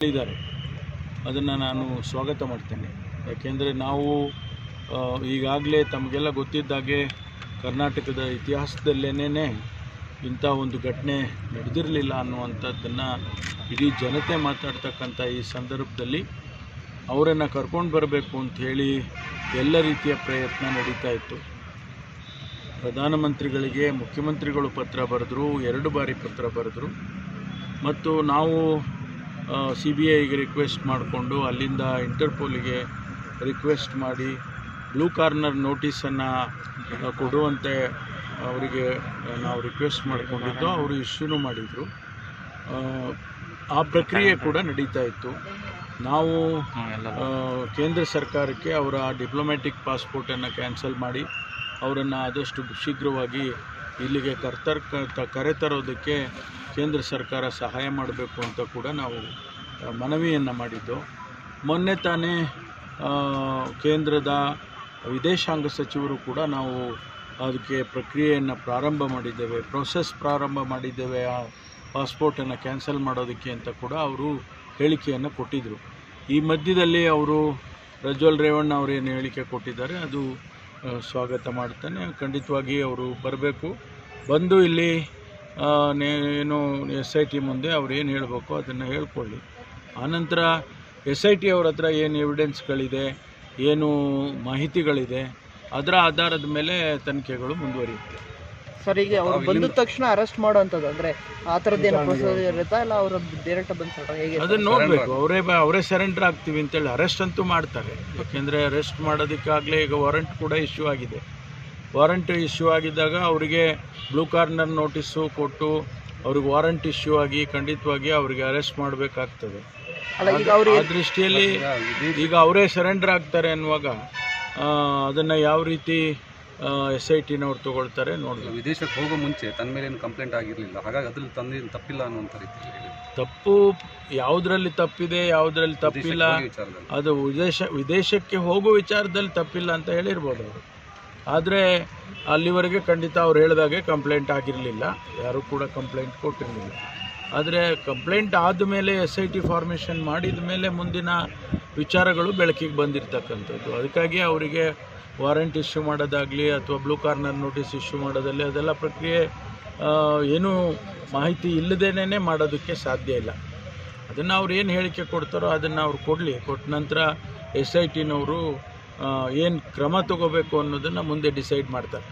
ಹೇಳಿದ್ದಾರೆ ಅದನ್ನು ನಾನು ಸ್ವಾಗತ ಮಾಡ್ತೇನೆ. ಯಾಕೆಂದರೆ ನಾವು ಈಗಾಗಲೇ ತಮಗೆಲ್ಲ ಗೊತ್ತಿದ್ದಾಗೆ ಕರ್ನಾಟಕದ ಇತಿಹಾಸದಲ್ಲೇನೇ ಇಂಥ ಒಂದು ಘಟನೆ ನಡೆದಿರಲಿಲ್ಲ ಅನ್ನುವಂಥದ್ದನ್ನು ಇಡೀ ಜನತೆ ಮಾತಾಡ್ತಕ್ಕಂಥ ಈ ಸಂದರ್ಭದಲ್ಲಿ ಅವರನ್ನು ಕರ್ಕೊಂಡು ಬರಬೇಕು ಅಂಥೇಳಿ ಎಲ್ಲ ರೀತಿಯ ಪ್ರಯತ್ನ ನಡೀತಾ ಇತ್ತು. ಪ್ರಧಾನಮಂತ್ರಿಗಳಿಗೆ ಮುಖ್ಯಮಂತ್ರಿಗಳು ಪತ್ರ ಬರೆದರು, ಎರಡು ಬಾರಿ ಪತ್ರ ಬರೆದರು. ಮತ್ತು ನಾವು ಸಿ ಬಿ ಐಗೆ ರಿಕ್ವೆಸ್ಟ್ ಮಾಡಿಕೊಂಡು ಅಲ್ಲಿಂದ ಇಂಟರ್ಪೋಲಿಗೆ ರಿಕ್ವೆಸ್ಟ್ ಮಾಡಿ ಬ್ಲೂ ಕಾರ್ನರ್ ನೋಟಿಸನ್ನು ಕೊಡುವಂತೆ ಅವರಿಗೆ ನಾವು ರಿಕ್ವೆಸ್ಟ್ ಮಾಡಿಕೊಂಡಿದ್ದು. ಅವರು ಇಶ್ಯೂನು ಮಾಡಿದರು. ಆ ಪ್ರಕ್ರಿಯೆ ಕೂಡ ನಡೀತಾ ಇತ್ತು. ನಾವು ಕೇಂದ್ರ ಸರ್ಕಾರಕ್ಕೆ ಅವರ ಡಿಪ್ಲೊಮ್ಯಾಟಿಕ್ ಪಾಸ್ಪೋರ್ಟನ್ನು ಕ್ಯಾನ್ಸಲ್ ಮಾಡಿ, ಅವರನ್ನು ಆದಷ್ಟು ಶೀಘ್ರವಾಗಿ ಇಲ್ಲಿಗೆ ಕರ್ತರ್ ಕ ಕರೆತರೋದಕ್ಕೆ ಕೇಂದ್ರ ಸರ್ಕಾರ ಸಹಾಯ ಮಾಡಬೇಕು ಅಂತ ಕೂಡ ನಾವು ಮನವಿಯನ್ನು ಮಾಡಿದ್ದು. ಮೊನ್ನೆ ತಾನೇ ಕೇಂದ್ರದ ವಿದೇಶಾಂಗ ಸಚಿವರು ಕೂಡ ನಾವು ಅದಕ್ಕೆ ಪ್ರಕ್ರಿಯೆಯನ್ನು ಪ್ರಾರಂಭ ಮಾಡಿದ್ದೇವೆ ಪ್ರೊಸೆಸ್ ಪ್ರಾರಂಭ ಮಾಡಿದ್ದೇವೆ, ಆ ಪಾಸ್ಪೋರ್ಟನ್ನು ಕ್ಯಾನ್ಸಲ್ ಮಾಡೋದಕ್ಕೆ ಅಂತ ಕೂಡ ಅವರು ಹೇಳಿಕೆಯನ್ನು ಕೊಟ್ಟಿದ್ದರು ಈ ಮಧ್ಯದಲ್ಲಿ ಅವರು ಪ್ರಜ್ವಲ್ ರೇವಣ್ಣ ಅವರೇನು ಹೇಳಿಕೆ ಕೊಟ್ಟಿದ್ದಾರೆ, ಅದು ಸ್ವಾಗತ ಮಾಡ್ತೇನೆ. ಖಂಡಿತವಾಗಿ ಅವರು ಬರಬೇಕು. ಬಂದು ಇಲ್ಲಿ ಏನು ಎಸ್ ಐ ಟಿ ಮುಂದೆ ಅವ್ರು ಏನು ಹೇಳಬೇಕು ಅದನ್ನು ಹೇಳ್ಕೊಳ್ಳಿ. ಆನಂತರ ಎಸ್ ಐ ಟಿ ಅವ್ರ ಹತ್ರ ಏನು ಎವಿಡೆನ್ಸ್ಗಳಿದೆ ಏನು ಮಾಹಿತಿಗಳಿದೆ, ಅದರ ಆಧಾರದ ಮೇಲೆ ತನಿಖೆಗಳು ಮುಂದುವರಿಯುತ್ತೆ. ಸರ್ ಈಗ ಅವ್ರು ಬಂದ ತಕ್ಷಣ ಅರೆಸ್ಟ್ ಮಾಡುವಂಥದ್ದು ಅಂದ್ರೆ ಆ ಥರದ್ದು ಏನು ಪ್ರೊಸೀಜರ್ ಇರುತ್ತಾ? ಇಲ್ಲ ಅವ್ರ ಡೈರೆಕ್ಟ್ ಬಂದು ಸರ್ ಹೇಗೆ? ಅದನ್ನ ನೋಡಬೇಕು. ಅವರೇ ಬ ಅವರೇ ಸರೆಂಡರ್ ಆಗ್ತೀವಿ ಅಂತೇಳಿ ಅರೆಸ್ಟ್ ಅಂತೂ ಮಾಡ್ತಾರೆ. ಯಾಕೆಂದರೆ ಅರೆಸ್ಟ್ ಮಾಡೋದಕ್ಕಾಗಲೇ ಈಗ ವಾರಂಟ್ ಕೂಡ ಇಶ್ಯೂ ಆಗಿದೆ. ವಾರಂಟ್ ಇಶ್ಯೂ ಆಗಿದ್ದಾಗ ಅವರಿಗೆ ಬ್ಲೂ ಕಾರ್ನರ್ ನೋಟಿಸು ಕೊಟ್ಟು ಅವ್ರಿಗೆ ವಾರಂಟ್ ಇಶ್ಯೂ ಆಗಿ ಖಂಡಿತವಾಗಿ ಅವರಿಗೆ ಅರೆಸ್ಟ್ ಮಾಡಬೇಕಾಗ್ತದೆ. ಅಲ್ಲ ಈಗ ಅವ್ರು ಆ ದೃಷ್ಟಿಯಲ್ಲಿ ಈಗ ಅವರೇ ಸರೆಂಡರ್ ಆಗ್ತಾರೆ ಅನ್ನುವಾಗ ಅದನ್ನು ಯಾವ ರೀತಿ ಎಸ್ ಐ ಟಿನವ್ರು ತೊಗೊಳ್ತಾರೆ ನೋಡೋದು ವಿದೇಶಕ್ಕೆ ಹೋಗೋ ಮುಂಚೆ ತನ್ನ ಮೇಲೆ ಏನು ಕಂಪ್ಲೇಂಟ್ ಆಗಿರಲಿಲ್ಲ. ಹಾಗಾಗಿ ಅದ್ರಲ್ಲಿ ತಂದೆ ತಪ್ಪಿಲ್ಲ ಅನ್ನುವಂಥ ರೀತಿಯಲ್ಲಿ ತಪ್ಪು ಯಾವುದರಲ್ಲಿ ತಪ್ಪಿದೆ ಯಾವುದರಲ್ಲಿ ತಪ್ಪಿಲ್ಲ ಅದು ವಿದೇಶ ವಿದೇಶಕ್ಕೆ ಹೋಗೋ ವಿಚಾರದಲ್ಲಿ ತಪ್ಪಿಲ್ಲ ಅಂತ ಹೇಳಿರ್ಬೋದು ಅವರು. ಆದರೆ ಅಲ್ಲಿವರೆಗೆ ಖಂಡಿತ ಅವ್ರು ಹೇಳಿದಾಗೆ ಕಂಪ್ಲೇಂಟ್ ಆಗಿರಲಿಲ್ಲ. ಯಾರೂ ಕೂಡ ಕಂಪ್ಲೇಂಟ್ ಕೊಟ್ಟಿರಲಿಲ್ಲ. ಆದರೆ ಕಂಪ್ಲೇಂಟ್ ಆದಮೇಲೆ ಎಸ್ ಐ ಟಿ ಫಾರ್ಮೇಷನ್ ಮಾಡಿದ ಮೇಲೆ ಮುಂದಿನ ವಿಚಾರಗಳು ಬೆಳಕಿಗೆ ಬಂದಿರತಕ್ಕಂಥದ್ದು. ಅದಕ್ಕಾಗಿ ಅವರಿಗೆ ವಾರಂಟ್ ಇಶ್ಯೂ ಮಾಡೋದಾಗಲಿ ಅಥವಾ ಬ್ಲೂ ಕಾರ್ನರ್ ನೋಟಿಸ್ ಇಶ್ಯೂ ಮಾಡೋದಲ್ಲಿ ಅದೆಲ್ಲ ಪ್ರಕ್ರಿಯೆ ಏನೂ ಮಾಹಿತಿ ಇಲ್ಲದೇನೆ ಮಾಡೋದಕ್ಕೆ ಸಾಧ್ಯ ಇಲ್ಲ. ಅದನ್ನು ಅವ್ರು ಏನು ಹೇಳಿಕೆ ಕೊಡ್ತಾರೋ ಅದನ್ನು ಅವ್ರು ಕೊಡಲಿ. ಕೊಟ್ಟ ನಂತರ ಎಸ್ ಐ ಟಿನವರು ಏನು ಕ್ರಮ ತಗೋಬೇಕು ಅನ್ನೋದನ್ನು ಮುಂದೆ ಡಿಸೈಡ್ ಮಾಡ್ತಾರೆ.